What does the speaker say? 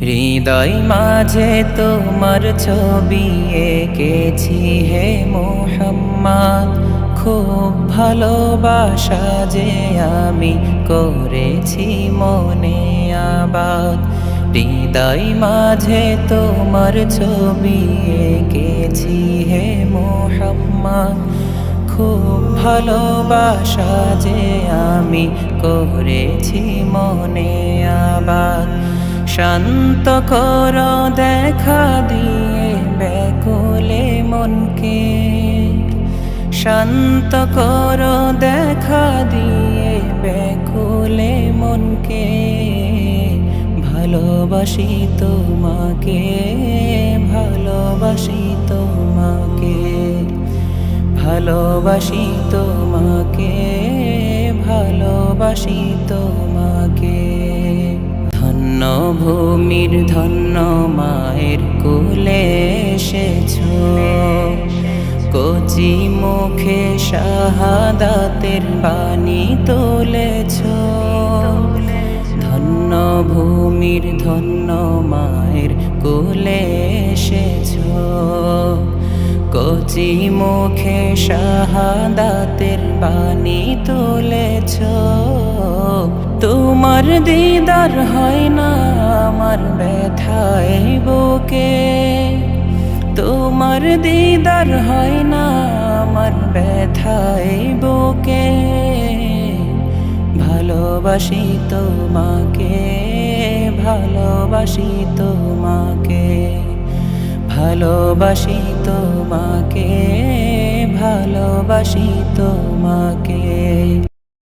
হৃদয় মাঝে তোমার ছবি এঁকেছি হে মোহাম্মদ। খুব ভালোবাসা যে আমি করেছি মনে আবাদ। হৃদয় মাঝে তোমার ছবি এঁকেছি হে মোহাম্মদ। খুব ভালোবাসা যে আমি করেছি মনে আবাদ। শান্ত কর, দেখা দিয়ে ব্যাকুলে মনকে। শান্ত কর, দেখা দিয়ে ব্যাকুলে মনকে। ভালোবাসি তোমাকে ভালোবাসি তোমাকে। ভালোবাসি তোমাকে ভালোবাসি তোমাকে। ভূমির ধন্য মায়ের কুলে এসেছ। কচি মুখে শাহাদাতের বাণী তুলেছ। ধন্য ভূমির ধন্য মায়ের কুলে এসেছ। কচি মুখে শাহাদাতের বাণী তুলেছ। তোমার দিদার হয় না, আমার ব্যথায় বুকে। তোমার দিদার হয় না, আমার ব্যথায় বুকে। ভালোবাসি তোমাকে ভালোবাসি তোমাকে। ভালোবাসি তোমাকে ভালোবাসি তোমাকে।